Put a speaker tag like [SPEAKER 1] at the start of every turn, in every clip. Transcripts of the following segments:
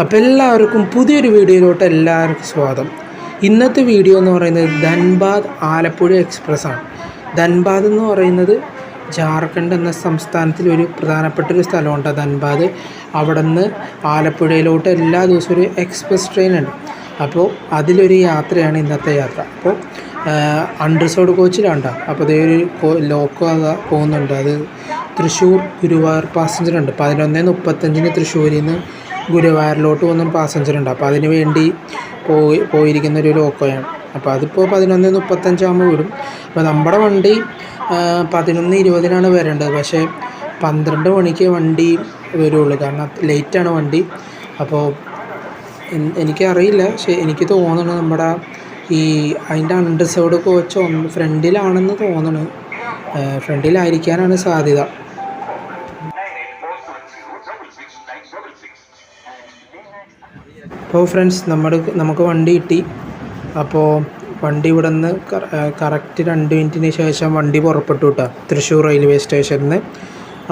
[SPEAKER 1] അപ്പോൾ എല്ലാവർക്കും പുതിയൊരു വീഡിയോയിലോട്ട് എല്ലാവർക്കും സ്വാഗതം. ഇന്നത്തെ വീഡിയോ എന്ന് പറയുന്നത് ധൻബാദ് ആലപ്പുഴ എക്സ്പ്രസ് ആണ്. ധൻബാദ് എന്ന് പറയുന്നത് ജാർഖണ്ഡ് എന്ന സംസ്ഥാനത്തിൽ ഒരു പ്രധാനപ്പെട്ട ഒരു സ്ഥലമുണ്ട്. ധൻബാദ് അവിടെ നിന്ന് ആലപ്പുഴയിലോട്ട് എല്ലാ ദിവസവും ഒരു എക്സ്പ്രസ് ട്രെയിൻ ഉണ്ട് അപ്പോൾ അതിലൊരു യാത്രയാണ് ഇന്നത്തെ യാത്ര. അപ്പോൾ അണ്ടർസോഡ് കോച്ചിലാണ് അപ്പോൾ അതേ ഒരു ലോക്കോ പോകുന്നുണ്ട്. അത് തൃശ്ശൂർ ഗുരുവായൂർ പാസഞ്ചർ ഉണ്ട്. പതിനൊന്ന് മുപ്പത്തഞ്ചിന് തൃശ്ശൂരിൽ നിന്ന് ഗുരുവായൂരിലോട്ട് പോകുന്ന പാസഞ്ചർ ഉണ്ട്. അപ്പോൾ അതിന് വേണ്ടി പോയി പോയിരിക്കുന്ന ഒരു ലോക്കോയാണ് അപ്പോൾ അതിപ്പോൾ പതിനൊന്ന് മുപ്പത്തഞ്ചാകുമ്പോൾ വിടും അപ്പോൾ നമ്മുടെ വണ്ടി പതിനൊന്ന് ഇരുപതിനാണ് വരേണ്ടത്. പക്ഷേ പന്ത്രണ്ട് മണിക്ക് വണ്ടി വരുള്ളൂ. കാരണം ലേറ്റാണ് വണ്ടി. അപ്പോൾ എനിക്കറിയില്ല. പക്ഷേ എനിക്ക് തോന്നുന്നു നമ്മുടെ ഈ അതിന്റെ അണ്ടർസൈഡ് കോച്ച് ഒന്ന് ഫ്രണ്ടിലാണെന്ന് തോന്നുന്നു ഫ്രണ്ടിലായിരിക്കാനാണ് സാധ്യത. അപ്പോൾ ഫ്രണ്ട്സ് നമ്മുടെ നമുക്ക് വണ്ടി കിട്ടി. അപ്പോൾ വണ്ടി ഇവിടെ നിന്ന് കറക്റ്റ് രണ്ട് മിനിറ്റിന് ശേഷം വണ്ടി പുറപ്പെട്ടു കേട്ടോ തൃശ്ശൂർ റെയിൽവേ സ്റ്റേഷനിൽ നിന്ന്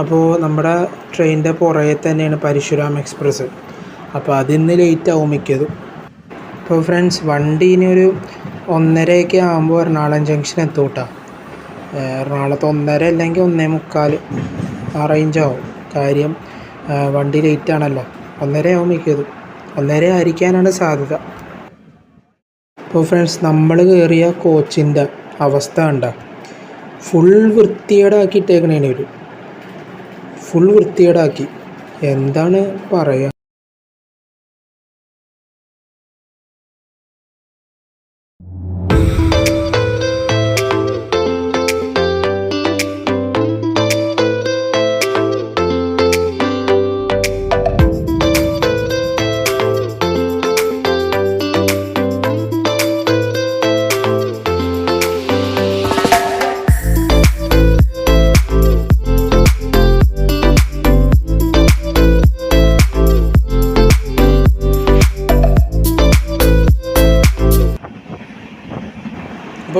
[SPEAKER 1] അപ്പോൾ നമ്മുടെ ട്രെയിനിന്റെ പുറകെ തന്നെയാണ് പരശുരാം എക്സ്പ്രസ് അപ്പോൾ അതിന്ന് ലേറ്റ് ആവും മിക്കതും. അപ്പോൾ ഫ്രണ്ട്സ് വണ്ടി ഇനി ഒരു ഒന്നരയൊക്കെ ആകുമ്പോൾ എറണാകുളം ജംഗ്ഷൻ എത്തും കേട്ടോ എറണാകുളത്ത് ഒന്നര അല്ലെങ്കിൽ ഒന്നേ മുക്കാൽ ആ റേഞ്ചാവും കാര്യം വണ്ടി ലേറ്റ് ആണല്ലോ. ഒന്നര ആവും മിക്കതും. ഒന്നര ആയിരിക്കാനാണ് സാധ്യത. അപ്പോൾ ഫ്രണ്ട്സ് നമ്മൾ കയറിയ കോച്ചിന്റെ അവസ്ഥ ഉണ്ടാ ഫുൾ വൃത്തികേടാക്കിയിട്ടേക്കണേന് ഒരു ഫുൾ വൃത്തികേടാക്കി. എന്താണ് പറയുക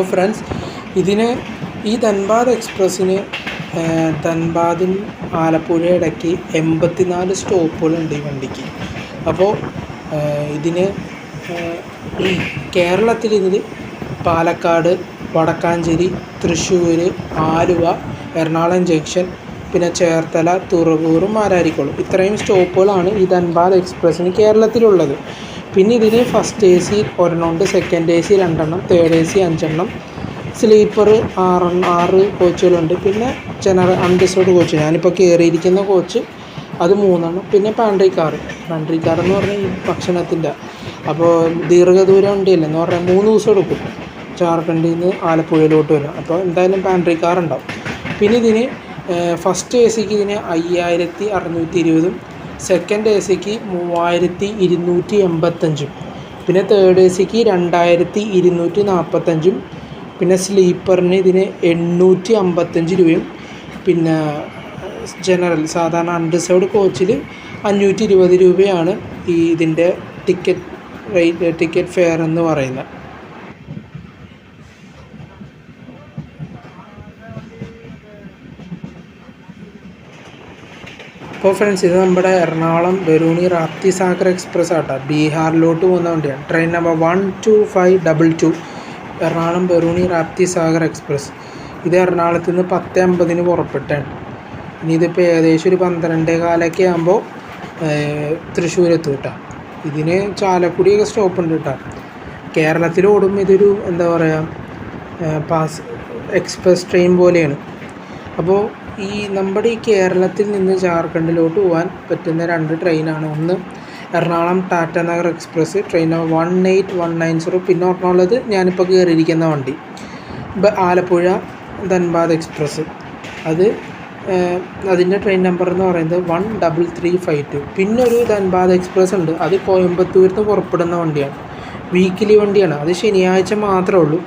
[SPEAKER 1] അപ്പോൾ ഫ്രണ്ട്സ് ഇതിന് ഈ ധൻബാദ് എക്സ്പ്രസ്സിന് ധൻബാദും ആലപ്പുഴ ഇടയ്ക്ക് എൺപത്തിനാല് സ്റ്റോപ്പുകളുണ്ട് ഈ വണ്ടിക്ക്. അപ്പോൾ ഇതിന് കേരളത്തിൽ ഇതിൽ പാലക്കാട് വടക്കാഞ്ചേരി തൃശ്ശൂർ ആലുവ എറണാകുളം ജംഗ്ഷൻ പിന്നെ ചേർത്തല തുറവൂറും മാരാരിക്കുളം. ഇത്രയും സ്റ്റോപ്പുകളാണ് ഈ ധൻബാദ് എക്സ്പ്രസ്സിന് കേരളത്തിലുള്ളത്. പിന്നെ ഇതിന് ഫസ്റ്റ് എ സി ഒരെണ്ണമുണ്ട്. സെക്കൻഡ് എ സി രണ്ടെണ്ണം. തേർഡ് എ സി അഞ്ചെണ്ണം. സ്ലീപ്പർ ആറെണ്ണം ആറ് കോച്ചുകളുണ്ട് പിന്നെ ജനറൽ അൺഡിസേർഡ് കോച്ച് ഞാനിപ്പോൾ കയറിയിരിക്കുന്ന കോച്ച് അത് മൂന്നെണ്ണം. പിന്നെ പാൻട്രി കാർ പാൻട്രി കാർ എന്ന് പറഞ്ഞാൽ ഈ ഭക്ഷണത്തിന്റെ. അപ്പോൾ ദീർഘദൂരം വണ്ടിയല്ലേ എന്ന് പറഞ്ഞാൽ മൂന്ന് ദിവസം എടുക്കും. ജാർഖണ്ഡിൽ നിന്ന് ആലപ്പുഴയിലോട്ട് വരാം അപ്പോൾ എന്തായാലും പാൻട്രി കാർ ഉണ്ടാവും. പിന്നെ ഇതിന് ഫസ്റ്റ് എ സിക്ക് ഇതിന് അയ്യായിരത്തി അറുന്നൂറ്റി ഇരുപതും സെക്കൻഡ് എ സിക്ക് മൂവായിരത്തി ഇരുന്നൂറ്റി എൺപത്തഞ്ചും പിന്നെ തേർഡ് എ സിക്ക് രണ്ടായിരത്തി ഇരുന്നൂറ്റി നാൽപ്പത്തഞ്ചും പിന്നെ സ്ലീപ്പറിന് ഇതിന് എണ്ണൂറ്റി അമ്പത്തഞ്ച് രൂപയും. പിന്നെ ജനറൽ സാധാരണ അൺറിസർവ്ഡ് കോച്ചിൽ അഞ്ഞൂറ്റി ഇരുപത് രൂപയാണ് ഈ ഇതിന്റെ ടിക്കറ്റ് റേറ്റ് ടിക്കറ്റ് ഫെയർ എന്ന് പറയുന്നത്. അപ്പോൾ ഫ്രണ്ട്സ് ഇത് നമ്മുടെ എറണാകുളം ബറൂണി റാപ്തി സാഗർ എക്സ്പ്രസ് ആട്ടോ. ബീഹാറിലോട്ട് പോകുന്ന വണ്ടിയാണ്. Train number one two five double two Ernakulam Barauni Rapti Sagar express. ഇത് എറണാകുളത്ത് നിന്ന് പത്ത് അമ്പതിന് പുറപ്പെട്ടാണ്. ഇനി ഇതിപ്പോൾ ഏകദേശം ഒരു പന്ത്രണ്ടേ കാലൊക്കെ ആകുമ്പോൾ തൃശ്ശൂർ എത്തും കേട്ടോ ഇതിന് ചാലക്കുടിയൊക്കെ സ്റ്റോപ്പ് ഉണ്ട് കേട്ടോ കേരളത്തിൽ ഇതൊരു എന്താ പറയുക പാസ് എക്സ്പ്രസ് ട്രെയിൻ പോലെയാണ്. അപ്പോൾ ഈ നമ്മുടെ ഈ കേരളത്തിൽ നിന്ന് ജാർഖണ്ഡിലോട്ട് പോകാൻ പറ്റുന്ന രണ്ട് ട്രെയിനാണ്. ഒന്ന് Ernakulam Tata Nagar express train one eight one nine zero. പിന്നെ ഒരെണ്ണമുള്ളത് ഞാനിപ്പോൾ കയറിയിരിക്കുന്ന വണ്ടി. ആലപ്പുഴ ധൻബാദ് എക്സ്പ്രസ്. അത് അതിന്റെ ട്രെയിൻ നമ്പർ എന്ന് പറയുന്നത് one double three five two. പിന്നെ ഒരു ധൻബാദ് എക്സ്പ്രസ് ഉണ്ട്. അത് കോയമ്പത്തൂരിൽ നിന്ന് പുറപ്പെടുന്ന വണ്ടിയാണ്. വീക്കിലി വണ്ടിയാണ്. അത് ശനിയാഴ്ച മാത്രമേ ഉള്ളൂ.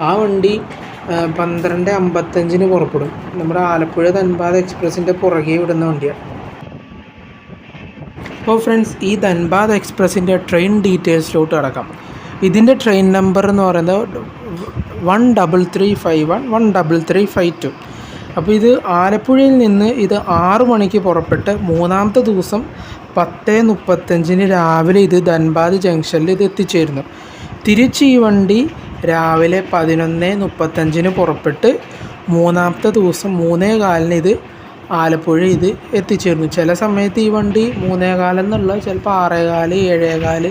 [SPEAKER 1] ആ വണ്ടി പന്ത്രണ്ട് അമ്പത്തഞ്ചിന് പുറപ്പെടും. നമ്മുടെ ആലപ്പുഴ ധൻബാദ് എക്സ്പ്രസിന്റെ പുറകെ വിടുന്ന വണ്ടിയാണ് അപ്പോൾ ഫ്രണ്ട്സ് ഈ ധൻബാദ് എക്സ്പ്രസിന്റെ ട്രെയിൻ ഡീറ്റെയിൽസിലോട്ട് കിടക്കാം. ഇതിന്റെ ട്രെയിൻ നമ്പർ എന്ന് പറയുന്നത് one double three five one one double three five two അപ്പോൾ ഇത് ആലപ്പുഴയിൽ നിന്ന് ഇത് ആറു മണിക്ക് പുറപ്പെട്ട് മൂന്നാമത്തെ ദിവസം പത്ത് മുപ്പത്തഞ്ചിന് രാവിലെ ഇത് ധൻബാദ് ജംഗ്ഷനിൽ ഇത് എത്തിച്ചേരുന്നു. തിരിച്ച് ഈ വണ്ടി രാവിലെ പതിനൊന്ന് മുപ്പത്തഞ്ചിന് പുറപ്പെട്ട് മൂന്നാമത്തെ ദിവസം മൂന്നേ കാലിന് ഇത് ആലപ്പുഴ ഇത് എത്തിച്ചേർന്നു ചില സമയത്ത് ഈ വണ്ടി മൂന്നേ കാലെന്നുള്ള ചിലപ്പോൾ ആറേകാൽ ഏഴേകാൽ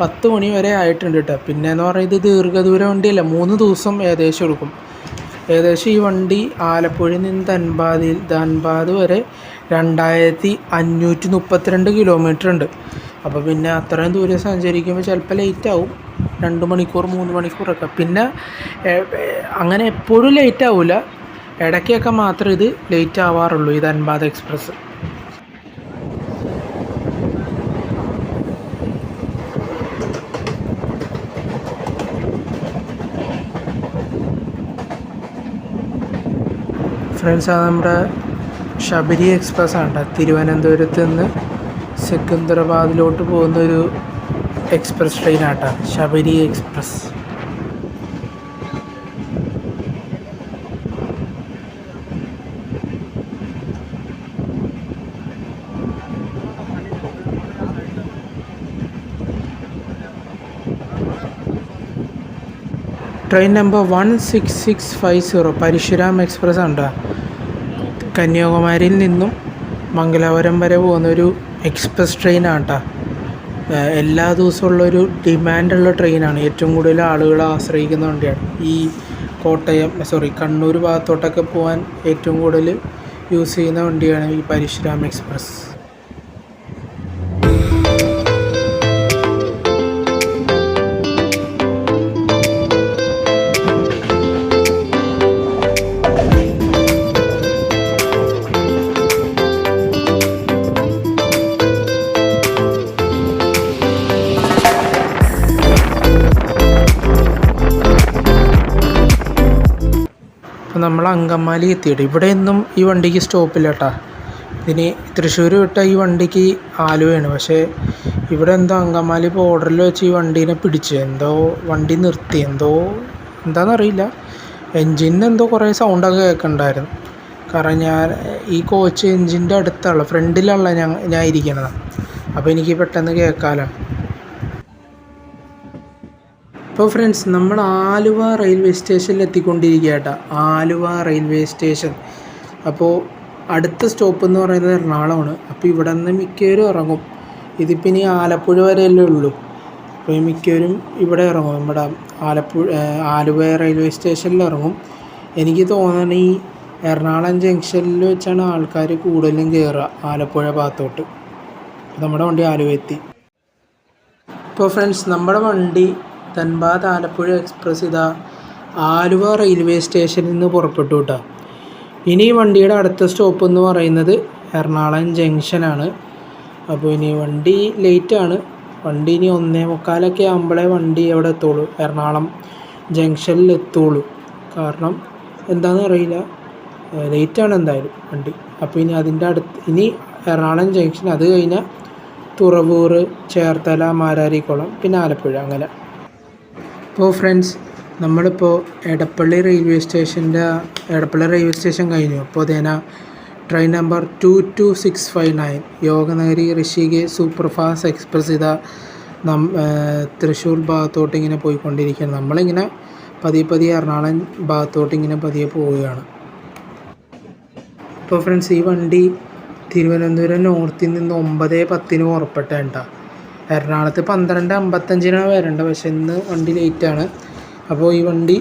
[SPEAKER 1] പത്ത് മണി വരെ ആയിട്ടുണ്ട് കേട്ടോ പിന്നെ എന്ന് പറയുന്നത് ദീർഘദൂര വണ്ടിയല്ല മൂന്ന് ദിവസം ഏകദേശം എടുക്കും. ഏകദേശം ഈ വണ്ടി ആലപ്പുഴയിൽ നിന്ന് ധൻബാദിൽ ധൻബാദ് വരെ രണ്ടായിരത്തി അഞ്ഞൂറ്റി മുപ്പത്തിരണ്ട് കിലോമീറ്റർ ഉണ്ട്. അപ്പോൾ പിന്നെ അത്രയും ദൂരം സഞ്ചരിക്കുമ്പോൾ ചിലപ്പോൾ ലേറ്റ് ആവും. രണ്ട് മണിക്കൂർ മൂന്ന് മണിക്കൂറൊക്കെ. പിന്നെ അങ്ങനെ എപ്പോഴും ലേറ്റ് ആവില്ല ഇടയ്ക്കൊക്കെ മാത്രമേ ഇത് ലേറ്റ് ആവാറുള്ളൂ ഇത് ധൻബാദ് എക്സ്പ്രസ്. ഫ്രണ്ട്സ് അത് നമ്മുടെ ശബരി എക്സ്പ്രസ് ആണ് തിരുവനന്തപുരത്ത് നിന്ന് സെക്കന്ദരാബാദിലോട്ട് പോകുന്ന ഒരു എക്സ്പ്രസ് ട്രെയിൻ ആട്ടോ Sabari express. Train number one six six five zero. Parasuram express ഉണ്ടോ കന്യാകുമാരിയിൽ നിന്നും മംഗലാപുരം വരെ പോകുന്നൊരു എക്സ്പ്രസ് ട്രെയിനാണ് കേട്ടോ എല്ലാ ദിവസവും ഉള്ളൊരു ഡിമാൻഡുള്ള ട്രെയിനാണ് ഏറ്റവും കൂടുതൽ ആളുകൾ ആശ്രയിക്കുന്ന വണ്ടിയാണ്. ഈ കോട്ടയം സോറി കണ്ണൂർ ഭാഗത്തോട്ടൊക്കെ പോകാൻ ഏറ്റവും കൂടുതൽ യൂസ് ചെയ്യുന്ന വണ്ടിയാണ് ഈ പരശുരാം എക്സ്പ്രസ്. അപ്പോൾ നമ്മൾ അങ്കമാലി എത്തിയിട്ട് ഇവിടെ നിന്നും ഈ വണ്ടിക്ക് സ്റ്റോപ്പില്ല കേട്ടോ ഇതിന് തൃശ്ശൂർ വിട്ട ഈ വണ്ടിക്ക് ആലുവയാണ്. പക്ഷേ ഇവിടെ എന്തോ അങ്കമാലി ബോർഡറിൽ വെച്ച് ഈ വണ്ടീനെ പിടിച്ച് എന്തോ വണ്ടി നിർത്തി. എന്തോ എന്താണെന്നറിയില്ല എൻജിനിന് എന്തോ കുറേ സൗണ്ടൊക്കെ കേൾക്കുന്നുണ്ടായിരുന്നു കാരണം ഞാൻ ഈ കോച്ച് എൻജിന്റെ അടുത്തുള്ള ഫ്രണ്ടിലുള്ള ഞാൻ ഞാൻ ഇരിക്കണത് അപ്പോൾ എനിക്ക് പെട്ടെന്ന് കേൾക്കാമല്ലോ ഇപ്പോൾ ഫ്രണ്ട്സ് നമ്മൾ ആലുവ റെയിൽവേ സ്റ്റേഷനിൽ എത്തിക്കൊണ്ടിരിക്കുക കേട്ടോ ആലുവ റെയിൽവേ സ്റ്റേഷൻ അപ്പോൾ അടുത്ത സ്റ്റോപ്പ് എന്ന് പറയുന്നത് എറണാകുളമാണ്. അപ്പോൾ ഇവിടെ നിന്ന് മിക്കവരും ഇറങ്ങും. ഇതിപ്പോൾ ഇനി ആലപ്പുഴ വരെയല്ലേ ഉള്ളൂ. അപ്പോൾ മിക്കവരും ഇവിടെ ഇറങ്ങും. നമ്മുടെ ആലപ്പുഴ ആലുവ റെയിൽവേ സ്റ്റേഷനിൽ ഇറങ്ങും. എനിക്ക് തോന്നുന്നത് ഈ എറണാകുളം ജംഗ്ഷനിൽ വെച്ചാണ് ആൾക്കാർ കൂടുതലും കയറുക ആലപ്പുഴ ഭാഗത്തോട്ട്. നമ്മുടെ വണ്ടി ആലുവ എത്തി. ഇപ്പോൾ ഫ്രണ്ട്സ് നമ്മുടെ വണ്ടി ധൻബാദ് ആലപ്പുഴ എക്സ്പ്രസ് ഇതാ ആലുവ റെയിൽവേ സ്റ്റേഷനിൽ നിന്ന് പുറപ്പെട്ടു കേട്ടോ ഇനി വണ്ടിയുടെ അടുത്ത സ്റ്റോപ്പ് എന്ന് പറയുന്നത് എറണാകുളം ജംഗ്ഷനാണ് അപ്പോൾ ഇനി വണ്ടി ലേറ്റാണ് വണ്ടി ഇനി ഒന്നേ മുക്കാലൊക്കെ ആകുമ്പോഴേ വണ്ടി എവിടെ എത്തുള്ളൂ. എറണാകുളം ജംഗ്ഷനിൽ എത്തുള്ളൂ. കാരണം എന്താണെന്ന് അറിയില്ല. ലേറ്റാണ് എന്തായാലും വണ്ടി. അപ്പോൾ ഇനി അതിന്റെ അടുത്ത് ഇനി എറണാകുളം ജംഗ്ഷൻ അത് കഴിഞ്ഞാൽ തുറവൂർ ചേർത്തല മാരാരിക്കുളം പിന്നെ ആലപ്പുഴ അങ്ങനെ. ഇപ്പോൾ ഫ്രണ്ട്സ് നമ്മളിപ്പോൾ എടപ്പള്ളി റെയിൽവേ സ്റ്റേഷന്റെ എടപ്പള്ളി റെയിൽവേ സ്റ്റേഷൻ കഴിഞ്ഞു. അപ്പോൾ അതേന train number two two six five nine Yoganagari Rishikesh super fast express ഇതാ നം തൃശ്ശൂർ ഭാഗത്തോട്ട് ഇങ്ങനെ പോയിക്കൊണ്ടിരിക്കുകയാണ്. നമ്മളിങ്ങനെ പതിയെ പതിയെ എറണാകുളം ഭാഗത്തോട്ട് ഇങ്ങനെ പതിയെ പോവുകയാണ്. ഇപ്പോൾ ഫ്രണ്ട്സ് ഈ വണ്ടി തിരുവനന്തപുരം നോർത്തിൽ നിന്ന് ഒമ്പത് പത്തിന് പുറപ്പെട്ടേണ്ട എറണാകുളത്ത് പന്ത്രണ്ട് അമ്പത്തഞ്ചിനാണ് വരേണ്ടത്. പക്ഷേ ഇന്ന് വണ്ടി ലേറ്റാണ്. അപ്പോൾ ഈ വണ്ടി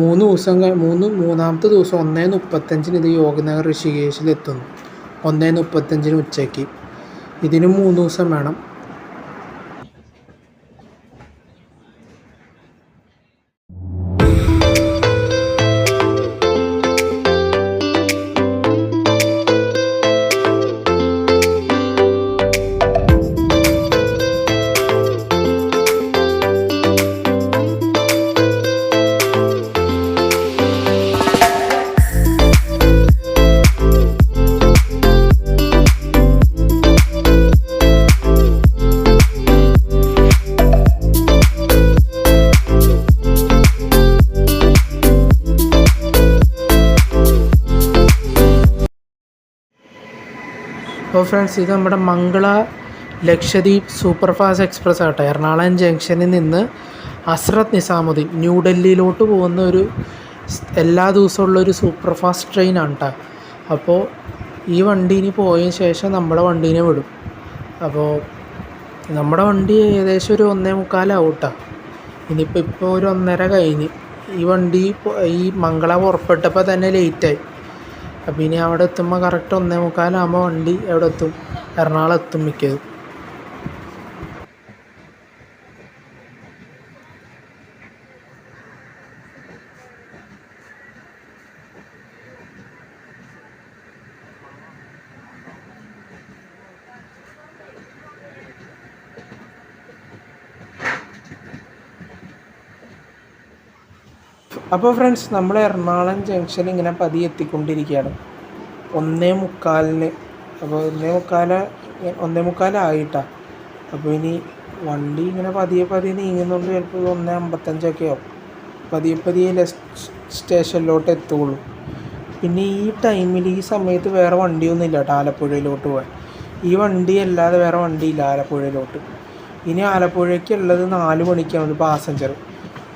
[SPEAKER 1] മൂന്ന് ദിവസം മൂന്ന് മൂന്നാമത്തെ ദിവസം ഒന്നേ മുപ്പത്തഞ്ചിന് ഇത് യോഗനഗർ ഋഷികേശിൽ എത്തുന്നു ഒന്നേ മുപ്പത്തഞ്ചിന് ഉച്ചയ്ക്ക്. ഇതിന് മൂന്ന് ദിവസം വേണം. ഫ്രണ്ട്സ് ഇത് നമ്മുടെ മംഗള ലക്ഷദ്വീപ് സൂപ്പർഫാസ്റ്റ് എക്സ്പ്രസ് ആട്ടെ എറണാകുളം ജംഗ്ഷനിൽ നിന്ന് അസ്രത് നിസാമുദ്ദീൻ ന്യൂഡൽഹിയിലോട്ട് പോകുന്ന ഒരു എല്ലാ ദിവസമുള്ള ഒരു സൂപ്പർഫാസ്റ്റ് ട്രെയിനാണ് കേട്ടോ അപ്പോൾ ഈ വണ്ടീന് പോയതിന് ശേഷം നമ്മുടെ വണ്ടീനെ വിടും. അപ്പോൾ നമ്മുടെ വണ്ടി ഏകദേശം ഒരു ഒന്നേ മുക്കാലാവും ഇനിയിപ്പോൾ ഇപ്പോൾ ഒരു ഒന്നര കഴിഞ്ഞ്. ഈ വണ്ടി ഈ മംഗള പുറപ്പെട്ടപ്പോൾ തന്നെ ലേറ്റായി അപ്പോൾ ഇനി അവിടെ എത്തുമ്പോൾ കറക്റ്റ് ഒന്നേ മുക്കാലാകുമ്പോൾ വണ്ടി എവിടെ എത്തും എറണാകുളം എത്തും മിക്കതും. അപ്പോൾ ഫ്രണ്ട്സ് നമ്മൾ എറണാകുളം ജംഗ്ഷൻ ഇങ്ങനെ പതിയെ എത്തിക്കൊണ്ടിരിക്കുകയാണ് ഒന്നേ മുക്കാലിന്. അപ്പോൾ ഒന്നേ മുക്കാല ഒന്നേ മുക്കാലായിട്ടാണ് അപ്പോൾ ഇനി വണ്ടി ഇങ്ങനെ പതിയെ പതിയെ നീങ്ങുന്നുണ്ട്. ചിലപ്പോൾ ഒന്നേ അമ്പത്തഞ്ചൊക്കെ ആവും. പതിയെ പതിയെ സ്റ്റേഷനിലോട്ട് എത്തുകയുള്ളൂ പിന്നെ ഈ ടൈമിൽ ഈ സമയത്ത് വേറെ വണ്ടിയൊന്നും ഇല്ല കേട്ടോ ആലപ്പുഴയിലോട്ട് പോകാൻ ഈ വണ്ടി അല്ലാതെ വേറെ വണ്ടിയില്ല ആലപ്പുഴയിലോട്ട്. ഇനി ആലപ്പുഴയ്ക്ക് ഉള്ളത് നാല് മണിക്കാണ് പാസഞ്ചർ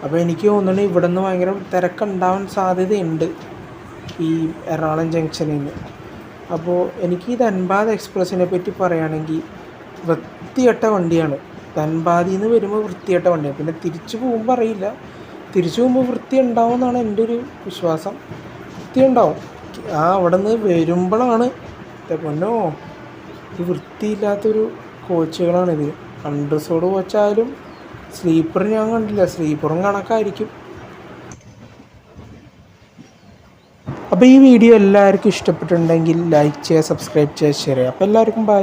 [SPEAKER 1] അപ്പോൾ എനിക്ക് തോന്നുന്നു ഇവിടെ നിന്ന് ഭയങ്കര തിരക്കുണ്ടാവാൻ സാധ്യതയുണ്ട് ഈ എറണാകുളം ജംഗ്ഷനിൽ നിന്ന് അപ്പോൾ എനിക്ക് ഈ ധൻബാദ് എക്സ്പ്രസ്സിനെ പറ്റി പറയുകയാണെങ്കിൽ വൃത്തികെട്ട വണ്ടിയാണ്. ധൻബാദിൽ നിന്ന് വരുമ്പോൾ വൃത്തികെട്ട വണ്ടിയാണ്. പിന്നെ തിരിച്ചു പോകുമ്പോൾ അറിയില്ല. തിരിച്ചു പോകുമ്പോൾ വൃത്തി ഉണ്ടാവും എന്നാണ് എന്റെ ഒരു വിശ്വാസം. വൃത്തി ഉണ്ടാവും ആ അവിടെ നിന്ന് വരുമ്പോഴാണ് പൊന്നോ ഈ വൃത്തിയില്ലാത്തൊരു കോച്ചുകളാണിത്. അണ്ടർസോഡ് കോച്ചായാലും സ്ലീപ്പർ ഞാൻ കണ്ടില്ല. സ്ലീപ്പറും കണക്കായിരിക്കും. അപ്പോൾ ഈ വീഡിയോ എല്ലാവർക്കും ഇഷ്ടപ്പെട്ടിട്ടുണ്ടെങ്കിൽ ലൈക്ക് ചെയ്യുക സബ്സ്ക്രൈബ് ചെയ്യുക ഷെയർ ചെയ്യുക. അപ്പോൾ എല്ലാവർക്കും ബൈ